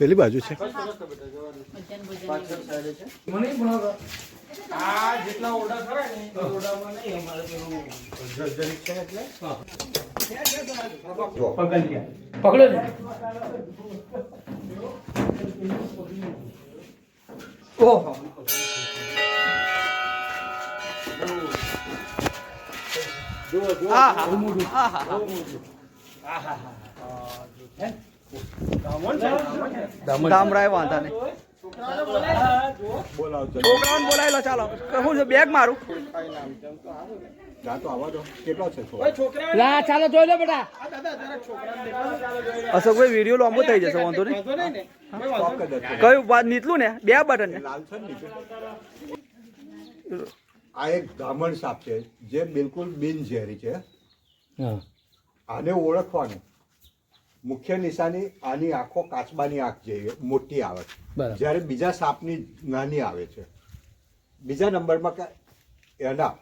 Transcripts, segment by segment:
પેલી બાજુ છે મને પણ આ જેટલા ઓરડા ખરા ને એ ઓરડામાં નહીં અમારે પેલું જર્જરિત છે એટલે પકડો ને ઓહો. ડામરાય વાંધા નહીં. છોકરાઓને બોલાવી લો ચાલો. હું છે બેગ મારું. જા તો આવવા દો કેટલો છે લા ચાલો જોઈ લો બેટા. આ દાદા જરા છોકરાને દેખાડો. અશોકભાઈ વીડિયો લાંબો થઈ જશે વાંધો નહીં. કયું વાત? નીકળું ને? બે બટન ને? લાલ છે નીચે? આ એક બ્રાહ્મણ સાપ છે જે બિલકુલ બિનઝેરી છે. આને ઓળખવાનું. મુખ્ય નિશાની આની આંખો કાચબાની આંખ જેવી મોટી આવે છે. જ્યારે બીજા સાપની નાની આવે છે. બીજા નંબરમાં કે એના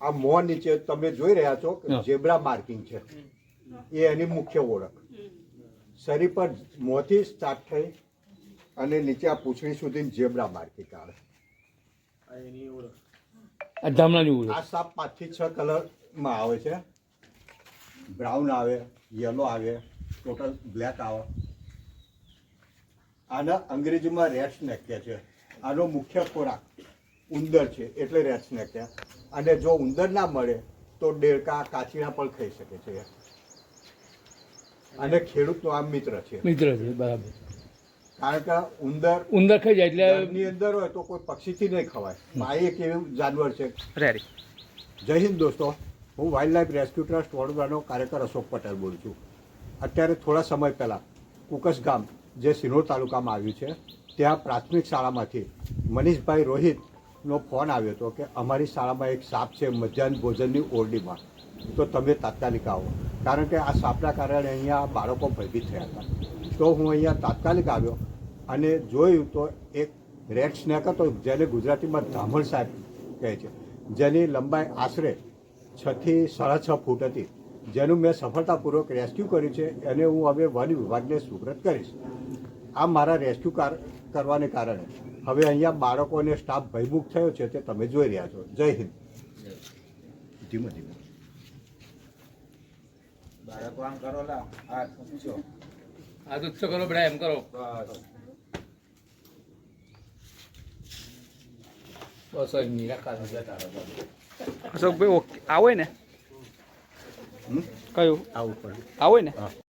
આ મોં નીચે તમે જોઈ રહ્યા છો કે ઝેબ્રા માર્કિંગ છે. એ એની મુખ્ય ઓળખ. શરીર પર મોંથી સ્ટાર્ટ થઈ અને નીચે આ પૂંછડી સુધી ઝેબ્રા માર્કિંગ આવે. આ સાપ પાંચથી છ કલરમાં આવે છે. બ્રાઉન આવે યલો આવે ટોટલ બ્લેક આવે. આના અંગ્રેજીમાં રેડ સ્નેક કહે છે. આનો મુખ્ય ખોરાક ઉંદર છે એટલે રેડ સ્નેક કહે અને જો ઉંદર ના મળે તો ડેડકા કાચીના પણ ખાઈ શકે છે. અને ખેડૂતનો આમ મિત્ર છે. મિત્ર છે બરાબર. કારણ કે ઉંદર ઉંદર ખાઈ જાય એટલે ની અંદર હોય તો કોઈ પક્ષીથી નહીં ખવાય. આ એક એવું જાનવર છે. જય હિન્દ દોસ્તો. હું વાઇલ્ડ લાઈફ રેસ્ક્યુ ટ્રસ્ટ વડોદરાનો કાર્યકર અશોક પટેલ બોલું છું. અત્યારે થોડા સમય પહેલાં કુકસ ગામ જે સિનોર તાલુકામાં આવ્યું છે ત્યાં પ્રાથમિક શાળામાંથી મનીષભાઈ રોહિતનો ફોન આવ્યો હતો કે અમારી શાળામાં એક સાપ છે, મધ્યાહન ભોજનની ઓરડીમાં. તો તમે તાત્કાલિક આવો. કારણ કે આ સાપના કારણે અહીંયા બાળકો ભયભીત થયા હતા. તો હું અહીંયા તાત્કાલિક આવ્યો અને જોયું તો એક રેડ સ્નેક હતો, જેને ગુજરાતીમાં ધામણ સાહેબ કહે છે, જેની લંબાઈ આશરે છથી સાડા છ ફૂટ હતી. જેનું મેં સફળતાપૂર્વક રેસ્ક્યુ કર્યું છે અને હું હવે વન વિભાગને સુપ્રત કરીશ. આ મારા રેસ્ક્યુ કાર, કરવાને કારણે. હવે અહીંયા બાળકો અને સ્ટાફ ભયમુખ થયો છે તે તમે જોઈ રહ્યા છો. જય હિન્દ. ધીમે ધીમે. બાળકો આમ કરો લા આ પૂછો. આ તો કરો બેટા એમ કરો. બસ. અશોકભાઈ ઓકે. આવે ને હમ? કયું? આવું પડે આવો ને